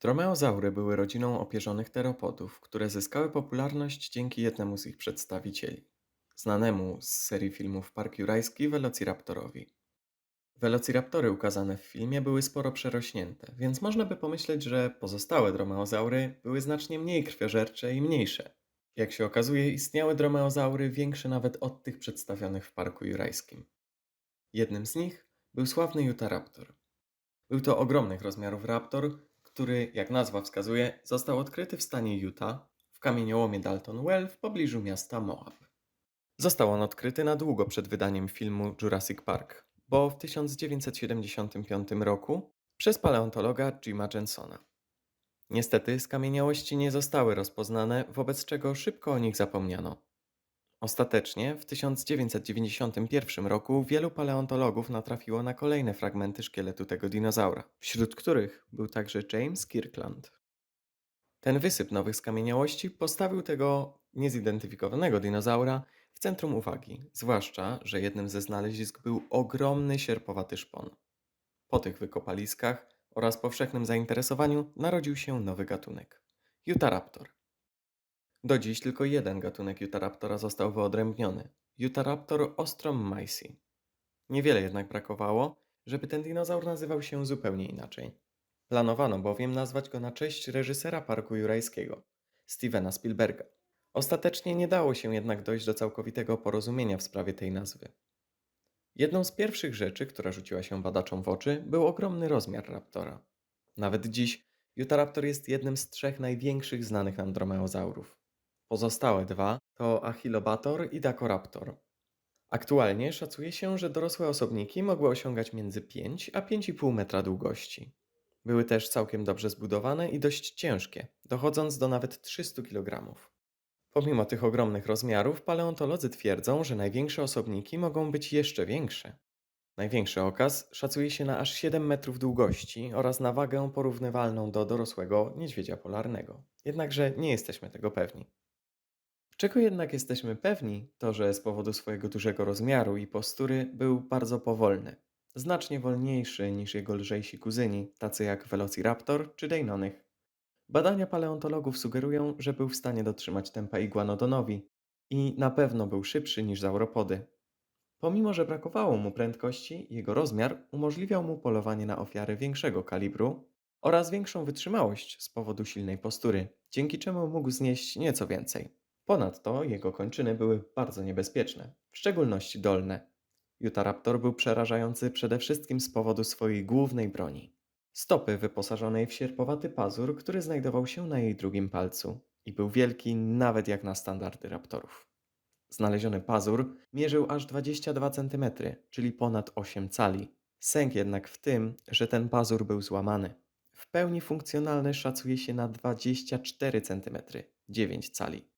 Dromeozaury były rodziną opierzonych teropodów, które zyskały popularność dzięki jednemu z ich przedstawicieli, znanemu z serii filmów Park Jurajski Velociraptorowi. Velociraptory ukazane w filmie były sporo przerośnięte, więc można by pomyśleć, że pozostałe dromeozaury były znacznie mniej krwiożercze i mniejsze. Jak się okazuje, istniały dromeozaury większe nawet od tych przedstawionych w Parku Jurajskim. Jednym z nich był sławny Utahraptor. Był to ogromnych rozmiarów raptor, który, jak nazwa wskazuje, został odkryty w stanie Utah w kamieniołomie Dalton Well w pobliżu miasta Moab. Został on odkryty na długo przed wydaniem filmu Jurassic Park, bo w 1975 roku przez paleontologa Jima Jensona. Niestety skamieniałości nie zostały rozpoznane, wobec czego szybko o nich zapomniano. Ostatecznie w 1991 roku wielu paleontologów natrafiło na kolejne fragmenty szkieletu tego dinozaura, wśród których był także James Kirkland. Ten wysyp nowych skamieniałości postawił tego niezidentyfikowanego dinozaura w centrum uwagi, zwłaszcza, że jednym ze znalezisk był ogromny sierpowaty szpon. Po tych wykopaliskach oraz powszechnym zainteresowaniu narodził się nowy gatunek Utahraptor. Do dziś tylko jeden gatunek Utahraptora został wyodrębniony Utahraptor ostromaisi. Niewiele jednak brakowało, żeby ten dinozaur nazywał się zupełnie inaczej. Planowano bowiem nazwać go na cześć reżysera Parku Jurajskiego, Stevena Spielberga. Ostatecznie nie dało się jednak dojść do całkowitego porozumienia w sprawie tej nazwy. Jedną z pierwszych rzeczy, która rzuciła się badaczom w oczy, był ogromny rozmiar raptora. Nawet dziś Utahraptor jest jednym z trzech największych znanych nam dromeozaurów. Pozostałe dwa to Achillobator i Dakoraptor. Aktualnie szacuje się, że dorosłe osobniki mogły osiągać między 5 a 5,5 metra długości. Były też całkiem dobrze zbudowane i dość ciężkie, dochodząc do nawet 300 kg. Pomimo tych ogromnych rozmiarów, paleontolodzy twierdzą, że największe osobniki mogą być jeszcze większe. Największy okaz szacuje się na aż 7 metrów długości oraz na wagę porównywalną do dorosłego niedźwiedzia polarnego. Jednakże nie jesteśmy tego pewni. Czego jednak jesteśmy pewni, to że z powodu swojego dużego rozmiaru i postury był bardzo powolny, znacznie wolniejszy niż jego lżejsi kuzyni, tacy jak Velociraptor czy Deinonych. Badania paleontologów sugerują, że był w stanie dotrzymać tempa iguanodonowi i na pewno był szybszy niż zauropody. Pomimo, że brakowało mu prędkości, jego rozmiar umożliwiał mu polowanie na ofiary większego kalibru oraz większą wytrzymałość z powodu silnej postury, dzięki czemu mógł znieść nieco więcej. Ponadto jego kończyny były bardzo niebezpieczne, w szczególności dolne. Utahraptor był przerażający przede wszystkim z powodu swojej głównej broni. Stopy wyposażonej w sierpowaty pazur, który znajdował się na jej drugim palcu i był wielki nawet jak na standardy raptorów. Znaleziony pazur mierzył aż 22 cm, czyli ponad 8 cali. Sęk jednak w tym, że ten pazur był złamany. W pełni funkcjonalny szacuje się na 24 cm, 9 cali.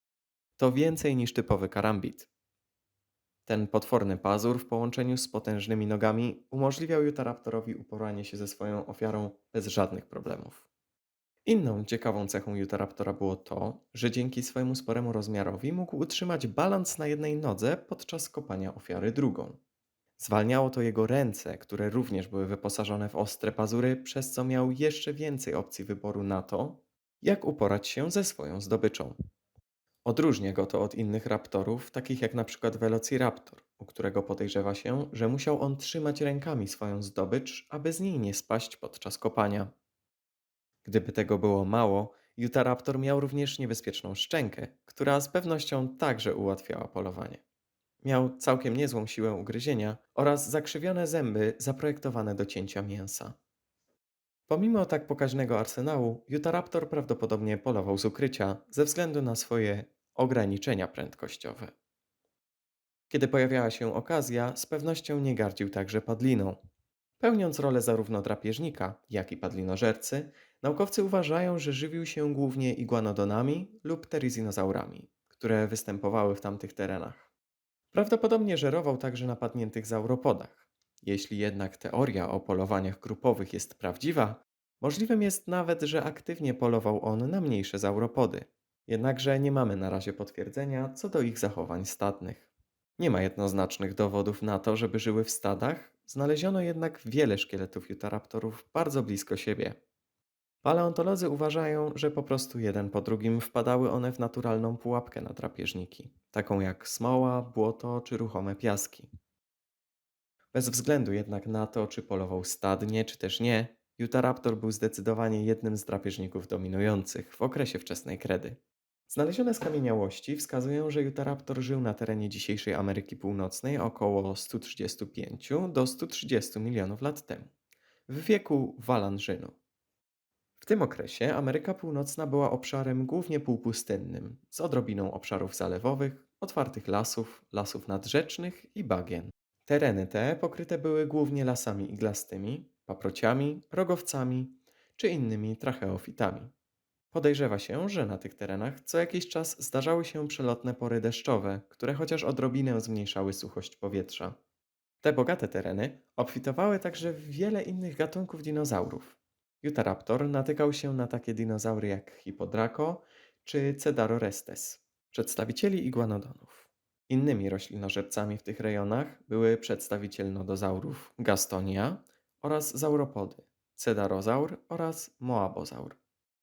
To więcej niż typowy karambit. Ten potworny pazur w połączeniu z potężnymi nogami umożliwiał Utahraptorowi uporanie się ze swoją ofiarą bez żadnych problemów. Inną ciekawą cechą Utahraptora było to, że dzięki swojemu sporemu rozmiarowi mógł utrzymać balans na jednej nodze podczas kopania ofiary drugą. Zwalniało to jego ręce, które również były wyposażone w ostre pazury, przez co miał jeszcze więcej opcji wyboru na to, jak uporać się ze swoją zdobyczą. Odróżnia go to od innych raptorów, takich jak przykład Velociraptor, u którego podejrzewa się, że musiał on trzymać rękami swoją zdobycz, aby z niej nie spaść podczas kopania. Gdyby tego było mało, Utahraptor miał również niebezpieczną szczękę, która z pewnością także ułatwiała polowanie. Miał całkiem niezłą siłę ugryzienia oraz zakrzywione zęby zaprojektowane do cięcia mięsa. Pomimo tak pokaźnego arsenału, Utahraptor prawdopodobnie polował z ukrycia ze względu na swoje ograniczenia prędkościowe. Kiedy pojawiała się okazja, z pewnością nie gardził także padliną. Pełniąc rolę zarówno drapieżnika, jak i padlinożercy, naukowcy uważają, że żywił się głównie iguanodonami lub terizinozaurami, które występowały w tamtych terenach. Prawdopodobnie żerował także na padniętych zauropodach. Jeśli jednak teoria o polowaniach grupowych jest prawdziwa, możliwym jest nawet, że aktywnie polował on na mniejsze zauropody. Jednakże nie mamy na razie potwierdzenia co do ich zachowań statnych. Nie ma jednoznacznych dowodów na to, żeby żyły w stadach, znaleziono jednak wiele szkieletów Utahraptorów bardzo blisko siebie. Paleontolodzy uważają, że po prostu jeden po drugim wpadały one w naturalną pułapkę na drapieżniki, taką jak smoła, błoto czy ruchome piaski. Bez względu jednak na to, czy polował stadnie, czy też nie, Utahraptor był zdecydowanie jednym z drapieżników dominujących w okresie wczesnej kredy. Znalezione skamieniałości wskazują, że Utahraptor żył na terenie dzisiejszej Ameryki Północnej około 135 do 130 milionów lat temu, w wieku Walanżynu. W tym okresie Ameryka Północna była obszarem głównie półpustynnym, z odrobiną obszarów zalewowych, otwartych lasów, lasów nadrzecznych i bagien. Tereny te pokryte były głównie lasami iglastymi, paprociami, rogowcami czy innymi tracheofitami. Podejrzewa się, że na tych terenach co jakiś czas zdarzały się przelotne pory deszczowe, które chociaż odrobinę zmniejszały suchość powietrza. Te bogate tereny obfitowały także w wiele innych gatunków dinozaurów. Utahraptor natykał się na takie dinozaury jak Hippodraco czy Cedarorestes, przedstawicieli iguanodonów. Innymi roślinożercami w tych rejonach były przedstawiciel nodozaurów Gastonia oraz zauropody, Cedarozaur oraz Moabozaur.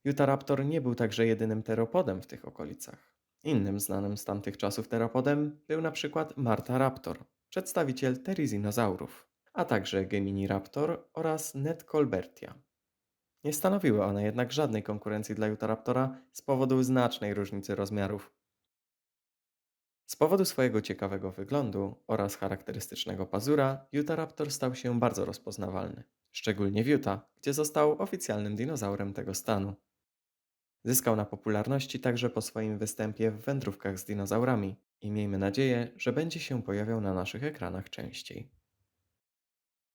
Utahraptor nie był także jedynym teropodem w tych okolicach. Innym znanym z tamtych czasów teropodem był na przykład Martaraptor, przedstawiciel terizinozaurów, a także Geminiraptor oraz Netcolbertia. Nie stanowiły one jednak żadnej konkurencji dla Utahraptora z powodu znacznej różnicy rozmiarów. Z powodu swojego ciekawego wyglądu oraz charakterystycznego pazura, Utahraptor stał się bardzo rozpoznawalny, szczególnie w Utah, gdzie został oficjalnym dinozaurem tego stanu. Zyskał na popularności także po swoim występie w wędrówkach z dinozaurami i miejmy nadzieję, że będzie się pojawiał na naszych ekranach częściej.